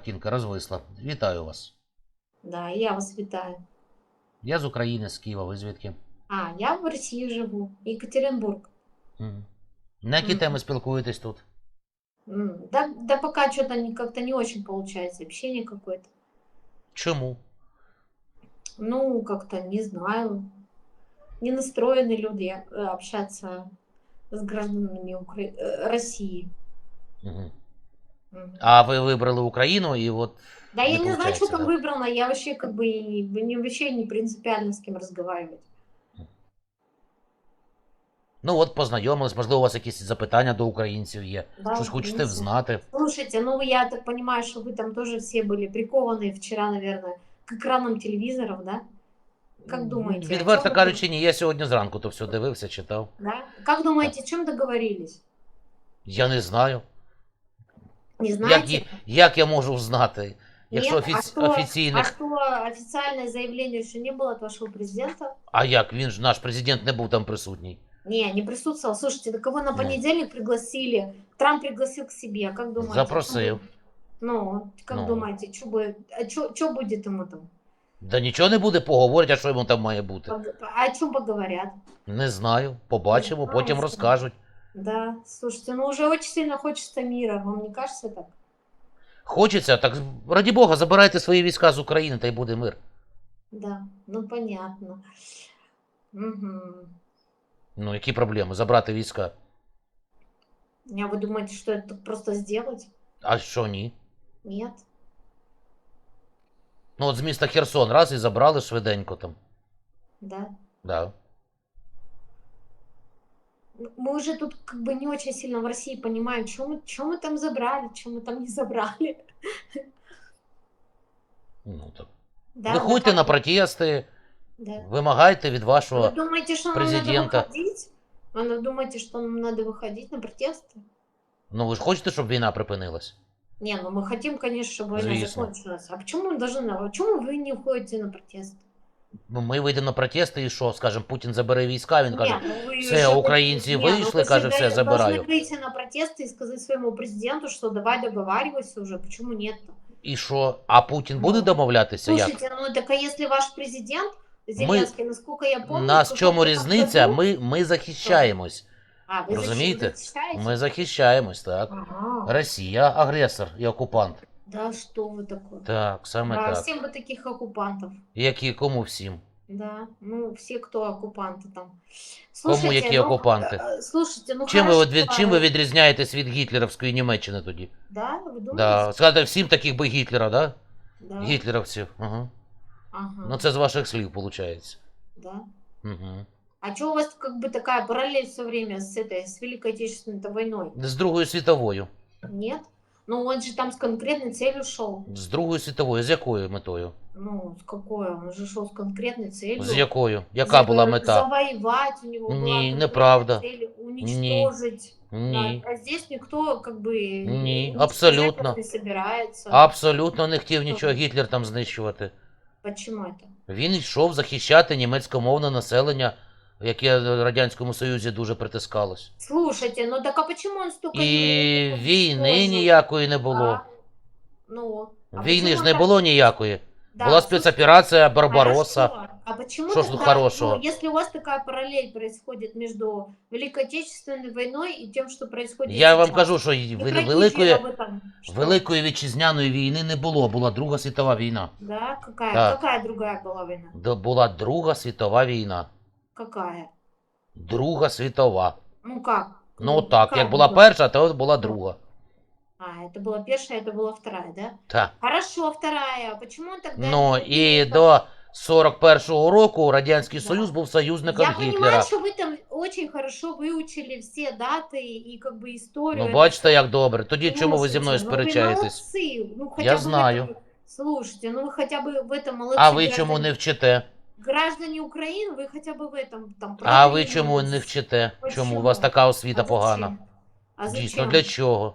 О, картинка розвисла. Вітаю вас. Да, і я вас вітаю. Я з України, з Києва, ви звідки? А, я в Росії живу, Екатеринбург. Мгм. На які Мгм. теми спілкуєтесь тут? М, Да, да пока что-то не, как-то не очень получается, общение какое-то. Чому? Ну, как-то, не знаю, не настроены люди э, общаться с гражданами Укра... э, России. Мгм. Мгм. А ви вибрали Україну і от. Да я не знаю, получается, что там да? выбрано, я вообще как бы и- не, вообще не принципиально с кем разговаривать. Ну от познайомились, можливо, у вас якісь запитання до українців є. Да, Щось хочете ну, взнати. Слушайте, ну я так понимаю, что вы там тоже все были прикованы вчера, наверное, к экранам телевизоров, да? Как думаете? о Відверто чём кажучи, ні, я сьогодні зранку то все дивився, читав. Да? Как думаете, о чем договорились? Я не знаю. Не Як, знаете? є- як я можу знати, якщо Нет? офіц... а, что, офіційних. а что официальное заявление еще не было от вашего президента? А як? Він ж наш президент не був там присутній. Не, не присутствовал. Слушайте, да кого на Не. понедельник пригласили? Трамп пригласил к себе. А как думаете? Запросил. Ну, как Ну. думаете, что будет, а чё, чё будет ему там? Да нічого не буде, поговорять, а що йому там має бути. Пог- А о чем поговорят? Не знаю, побачимо, Не потім знаю, розкажуть. Да, слушайте, ну уже очень сильно хочется мира, вам не кажется так? Хочеться, так раді Бога, забирайте свої війська з України, та й буде мир. Да, ну понятно. Мгм. Ну, які проблеми? Забрати війська. А вы думаете, что это просто сделать? А що ні? Нет. Ну от з міста Херсон раз і забрали швиденько там. Да. Да Ну, Мы уже тут как бы не очень сильно в России понимаем, что мы, чё мы там забрали, что мы там не забрали. Ну, так. Да, Виходьте вы на как- протести, Да. вимагайте від Вы вашого. думаете, что нам президента. надо выходить? А вы думаете, что нам надо выходить на протесты? Ну ви ж хочете, щоб війна припинилась? Не, ну мы хотим, конечно, чтобы война Звісно. закончилась. А почему мы должны, на- почему вы не уходите на протесты? Ну, Ми вийдемо на протести і що? Скажемо, Путін забере війська, він каже, Не, ну вы «Все, же- українці Не, вийшли, ну вы каже, же все, да- забираю». Должны выйти на протесты и сказать своему президенту, что давай договаривайся уже, почему нет? і що? А Путін буде Ну, домовлятися? Як? Слушайте, ну так а если ваш президент Зеленский, насколько я помню... Нас то в чому в этом різниця? году- Ми, ми захищаємось. А, вы розумієте? защищаете? Ми захищаємось, так. Ага. Росія агресор і окупант. Да что вы такое? Так, саме Да, так. всем бы таких оккупантов. Які кому всім? Да, ну все, кто оккупанты там. Кому які ну, окупанти? э, Слушайте, ну Чим ви, хорошо, от від, чим ви відрізняєтесь від гітлерівської Німеччини тоді? Да, вы думаете? Да. Сказати всім таких би Гітлера, да? Да. Гітлерівців. Ага. Ага. Ну це з ваших слів, виходить. Да. Угу. А что у вас как бы такая параллель все время с этой, с Великой Отечественной войной? З Другою світовою. Нет? Ну он же там с конкретной целью шел. З Другою світовою. З якою метою? Ну, с какой? Он же шел с конкретной целью. З якою? Яка була мета? Завоевать у него была Не, конкретная неправда. цель, уничтожить. Ні. Да, а здесь никто как бы Не, уничтожать абсолютно. не собирается. Абсолютно не хотів нічого Гітлер там знищувати. Почему это? Він йшов захищати німецькомовне населення, яке в Радянському Союзі дуже притискалось. Слушайте, ну так а почему он столько І евреев війни ніякої не було. А? Ну, а Війни почему ж не так? було ніякої. Да, Була слушайте, спецоперація Барбароса. Хорошо. А почему Что ж тут тогда, хорошего? ну, если у вас такая параллель происходит между Великой Отечественной войной и тем, что происходит Я вам сейчас? кажу, що вели- про великої, что? великої вітчизняної війни не було, була Друга світова війна. Да, какая? Так. Какая другая была война? Була Друга світова війна. Какая? Друга світова. Ну как? Ну так, какая як була другая? перша, то от була друга. А, это была первая, это была вторая, да? Так. Хорошо, вторая. А Почему он тогда... Ну не- і до 41-го року Радянський Да. Союз був союзником Я понимаю, Гітлера. что вы там очень хорошо выучили все даты и как бы историю. Ну бачите, як добре. Тоді чому ви зі Слушайте, мною ну вы сперечаєтесь? молодцы. Ну, хотя Я бы в знаю. этом- Слушайте, ну вы хотя бы в этом молодцы. А ви чому граждане. не вчите? Граждане Украины, вы хотя бы в этом там А ви продвинулись. чому не вчите? Почему? Чому у вас така освіта А погана? зачем? А зачем? Дійсно, для чого?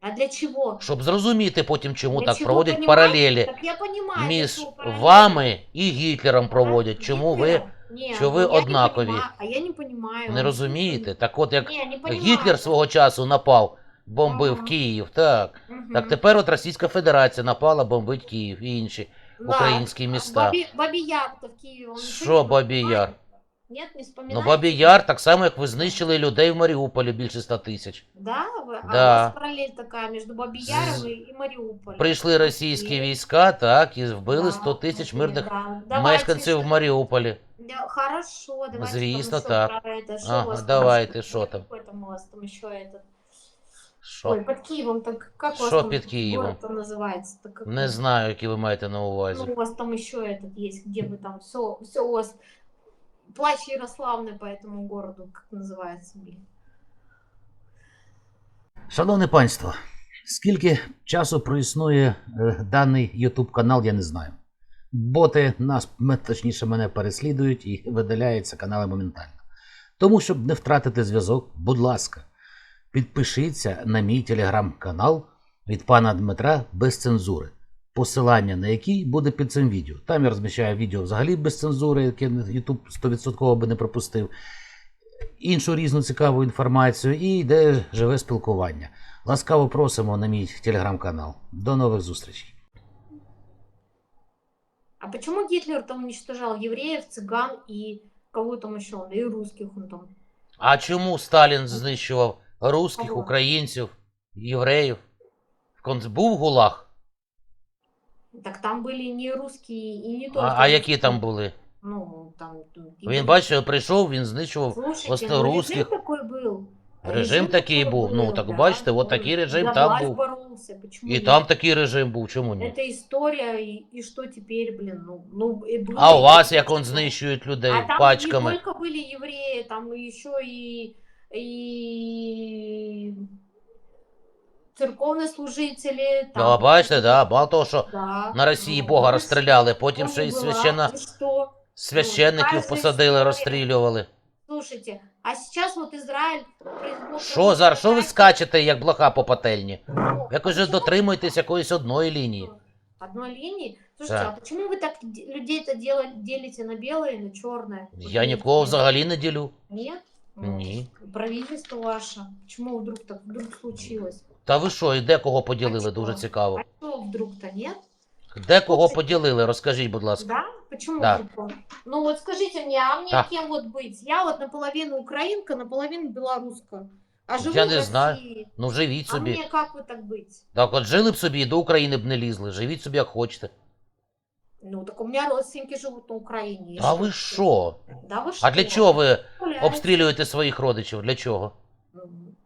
А для чего? Щоб зрозуміти потім, чому Для так чего, проводять понимаете? паралелі Так я понимаю. для між чего параллели. вами і Гітлером А, проводять. Чому ви Гитлера? Не, що ви ну, я не однакові? понимаю. А я не понимаю. не розумієте? Так от як Не, не понимаю. Гітлер свого часу напав бомбив Ага. Київ, так. Мгм. Так тепер от Російська Федерація напала, бомбить Київ і інші Да. українські міста. Бабі, Бабі Яр-то в Києві. он Що нічого не Бабі вспоминає? Яр? Нет, не Ну, вспоминаете? Бабі Яр, так само, як ви знищили людей в Маріуполі більше 100 тисяч. Да? Вы- А Да. у вас параллель такая между Бабі Яром и, и Маріуполем. Прийшли російські Окей. війська, так, і вбили Да, 100 тисяч окей, мирних да. Давайте, мешканців в что- Маріуполі. Да, хорошо, давайте Звісно, там так. еще про это. Что Ага, у вас давайте, там, что там? Какой там у вас там еще этот? Що? Ой, под Киевом, так как у вас Что там под Киевом? город там называется? Так как Не он? знаю, які ви маєте на Ну, увазі. у вас там еще этот есть, где вы там все, все у вас плач Ярославны по этому городу, как называется, блин. Шановне панство, скільки часу проіснує е, даний YouTube канал, я не знаю. Боти нас, м- точніше, мене переслідують і видаляються канали моментально. Тому, щоб не втратити зв'язок, будь ласка, підпишіться на мій телеграм-канал від пана Дмитра без цензури, посилання на який буде під цим відео. Там я розміщаю відео взагалі без цензури, яке YouTube 100% би не пропустив іншу різну цікаву інформацію і йде живе спілкування. Ласкаво просимо на мій телеграм-канал. До нових зустрічей. А почему Гитлер там уничтожал евреев, цыган и кого там еще, и русских он там? А чому Сталін знищував русських, Кого? українців, євреїв? Кон- Був гулаг? Так там были не русские и не только. А, а які русские. там були? Ну, там... Він, бачите, прийшов, він знищував. Слушайте, Просто ну, русских- режим такой был. Режим такий був. Ну, так бачите, от такий режим За там власть був. боролся. Почему І нет? там такий режим був, чому ні? Это история, и, и что теперь, блин, ну... ну и было- А у вас як он знищують людей А там пачками? не только были евреи, там еще и, и церковные служители. Там, А бачите, да, мало того, що Да. на Росії Ну, Бога ну, розстріляли, потім ну, ще й была, священно... и что? священників каждая посадили, історія. розстрілювали. Слушайте, а сейчас вот Израиль... произвел Що зараз? Що ви провокацию. скачете, як блоха по пательні? Ну, Якось же почему дотримуйтесь якоїсь одної лінії. Одной линии? Слушайте, Так. а почему вы так де- людей-то дела- делите на белое и на черное? Я нікого взагалі не ділю. Нет? Ну, Ні. Правительство ваше. Почему вдруг так вдруг случилось? Та ви що, і де кого поділили? що? Дуже цікаво. А что вдруг-то нет? Де кого поділили? Розкажіть, будь ласка. Да? Почему Да. вдруг? Ну вот скажите мне, а мне Да. кем вот быть? Я вот наполовину украинка, наполовину белоруска. А живу Я в не России. знаю. Ну живіть А собі. мне как вот так быть? Так от жили б собі і до України б не лізли. Живіть собі як хочете. Ну так у меня родственники живут на Украине. И А ви що? Да вы что? А для чого ви Гуляете. обстрілюєте своїх родичів? Для чого? М,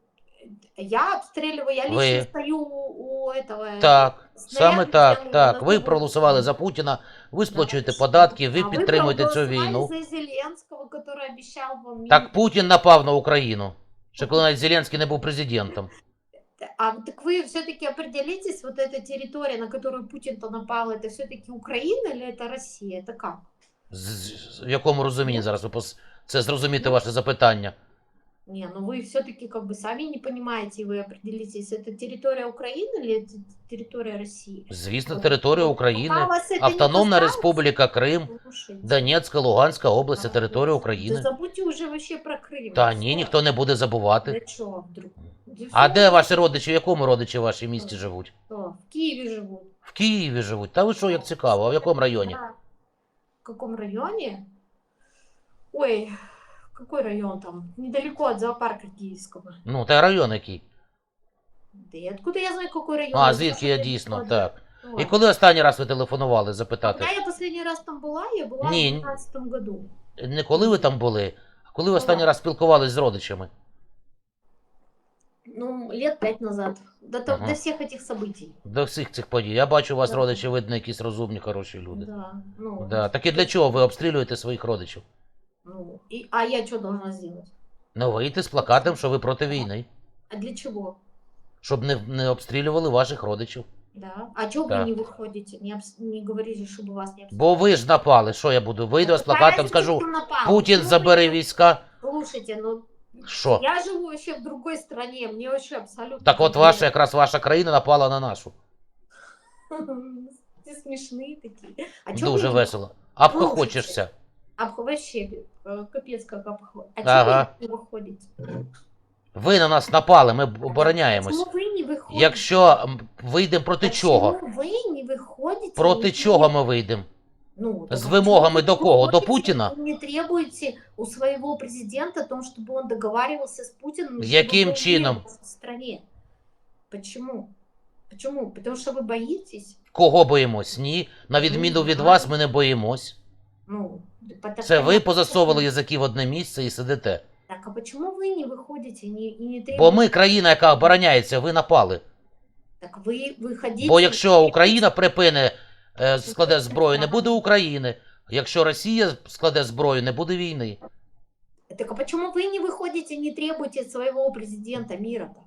Я обстреливаю, я лично Ви. стою у, у этого... Так, снаряд саме так, взяли так. на Ви завод. проголосували за Путіна, ви сплачуєте Да. податки, ви А підтримуєте цю проголосовали війну. за Зеленского, который обещал вам... Так Путін напав на Україну. Ще коли навіть Зеленський не був президентом. А так вы все-таки определитесь, вот эта территория, на которую Путин-то напал, это все-таки Украина или это Россия? Это как? З- з- В якому розумінні зараз ви пос- це зрозуміти ваше запитання? Не, ну вы все-таки как бы сами не понимаете, вы определитесь, это территория Украины или это территория России? Звісно, територія Пока України, вас это не Автономна касается, Республіка Крим, слушайте, Донецька, Луганська область це а, територія Да України. забудьте уже вообще про Крым. Та Всё. ні, ніхто не буде забувати. Для чего вдруг? Да А всё, де ваші родичі, в якому родичі в вашій місті живуть? что, В Киеве живут. В Києві живуть. Та ви що, як цікаво, а в якому районі? Да. В каком районе? Ой, какой район там? Недалеко от зоопарка Киевского. Ну, та район який. Да и откуда я знаю, какой район? А, Я звідки даже я не дійсно, знаю. так. Вот. І коли останній раз ви телефонували запитати? Когда я последний раз там была, я была Не, в 2012 году. Не коли ви там були, а коли ви останній Була. раз спілкувались з родичами? Ну, лет пять назад. До, то- Ага. до всех этих событий. До всіх цих подій. Я бачу, у вас Да. родичі, видно, якісь розумні, хороші люди. Да, ну, Да. Так і для чого ви обстрілюєте своїх родичів? ну, и, а я что должна сделать? Ну, вийти з плакатом, що ви проти війни. А для чего? Щоб не, не обстрілювали ваших родичів. Да. А чего Да. вы не выходите? Не, обс- не говорите, чтобы вас не Бо ви ж напали. Що я буду? Вийду з Какая плакатом, разница, скажу, кто напал? Путін Почему забери вы- війська. Слушайте, ну Що? я живу вообще в другой стране, мне вообще абсолютно... Так от пофигу. ваша, якраз ваша країна напала на нашу. Ты смешные такие. А чё Дуже вы- весело. Обхохочешся. Обх- Вообще, э, капец как обход. А Ага. чего вы не выходите? Ви на нас напали, ми б- обороняємось. Почему вы не выходите? Якщо м, вийдемо проти чого? Почему вы не выходите? Проти не чого ми вийдемо? Ну, З так вимогами почему до вы кого? До выходите Путіна? и Не требуете у своего президента о том, чтобы он договаривался с Путиным. чтобы Яким был чином? мир в стране. Почему? Почему? Потому что вы боитесь? Кого боїмось? Ні. На відміну від вас, ми не боїмось. Ну, это Це ви понятно, позасовували что- язики в одне місце і сидите. Так, а почему вы не выходите и не, и не требуете? Бо ми країна, яка обороняється, ви напали. Так вы выходите... Бо и якщо требуете- Україна припине е, складе зброю, не буде України. Якщо Росія складе зброю, не буде війни. Так а почему вы не выходите и не требуете от своего президента мира-то?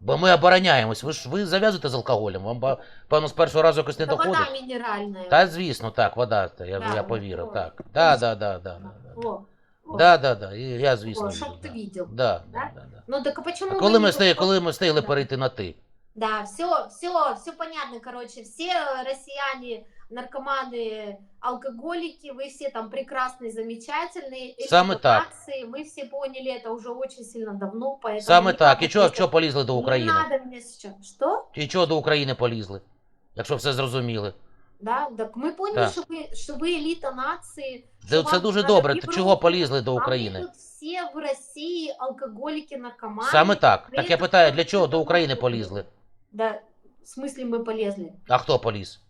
Бо ми обороняємось. Ви ж ви зав'язуєте з алкоголем. Вам ба- певно з першого разу якось не Это вода доходить. минеральная. Та звісно, так, вода. та, Я, Да, я повірив, о. так. Да, да, да, да, да. О, о. Да, да, да. і Я, звісно, О, вірю, чтоб ты да. видел. Да, Да? да, да, да. Ну так а почему А вы коли не ми встигли, выходите? коли ми встигли Да. перейти на ти? Да, все, все, все понятно, короче, все россияне, наркоманы, алкоголики, вы все там прекрасные, замечательные. Эти Самое так. акции, мы все поняли это уже очень сильно давно, поэтому... Саме не так. надо І чого, мне- чого полізли до Не України? надо мне сейчас... Что? І чого до України полізли? Якщо все зрозуміли. Да, так мы поняли, Так. что вы, что вы элита нации. Це, что це вам дуже надо добре. в Ти Европу. чого полізли до А мы України? тут все в России алкоголики, наркоманы. Саме так. При Так я этом питаю, мы для чого до это України можем. полізли? Да, в смысле мы полезли? А хто поліз?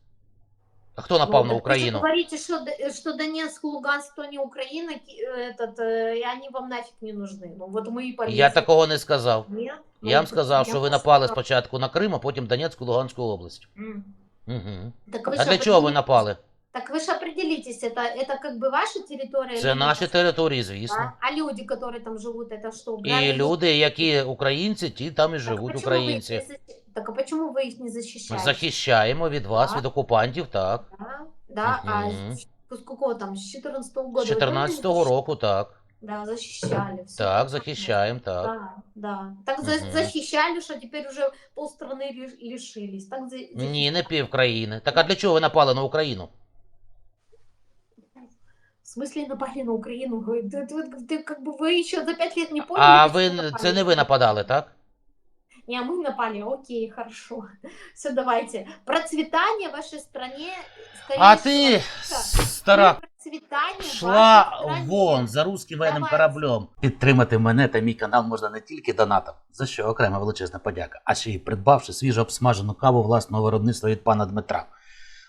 А хто напав Ну, на так Вы Україну? же говорите, что, Д- что Донецк, Луганск, то не Украина, ки- этот, э, и они вам нафиг не нужны. Ну вот мы и полезли. Я такого не сказав. Нет? Ну, Я вам так сказав, я що ви просто напали сказала. спочатку на Крим, а потім Донецьку, Луганську область. М. Угу. Так вы А ж для чого ви определитесь. напали? Так вы же определитесь, это, это как бы ваша территория? Це или наші наша? території, звісно. Да? А люди, которые там живут, это что? І грабили? люди, які українці, ті там і Так живуть, почему вы их українці. не защи- Так а почему вы их не защищаете? Захищаємо від вас, Так. від окупантів, так. Да, да, а Мгм. с, с какого там, с 14 года? З вы тоже 14-го защищали? року, так. Да, защищали. всё Так, понятно. захищаємо, так. Да, да. Так за- Мгм. защищали, что теперь уже полстраны лиш- лишились. Так за- Ні, не пів країни. Так а для чого ви напали на Україну? В смысле напали на Украину? Вы, ты, ты- ты как бы вы еще за пять лет не поняли? А почему ви напали? це не ви нападали, так? Не, а мы напали, окей, хорошо. Все, давайте. Процветание в вашей стране. А скорейшего ти, пика. стара, Процветание в пішла вашей стране. вон за русським воєнним Давайте. кораблем. Підтримати мене та мій канал можна не тільки донатом, за що окрема величезна подяка, а ще й придбавши свіжо обсмажену каву власного виробництва від пана Дмитра.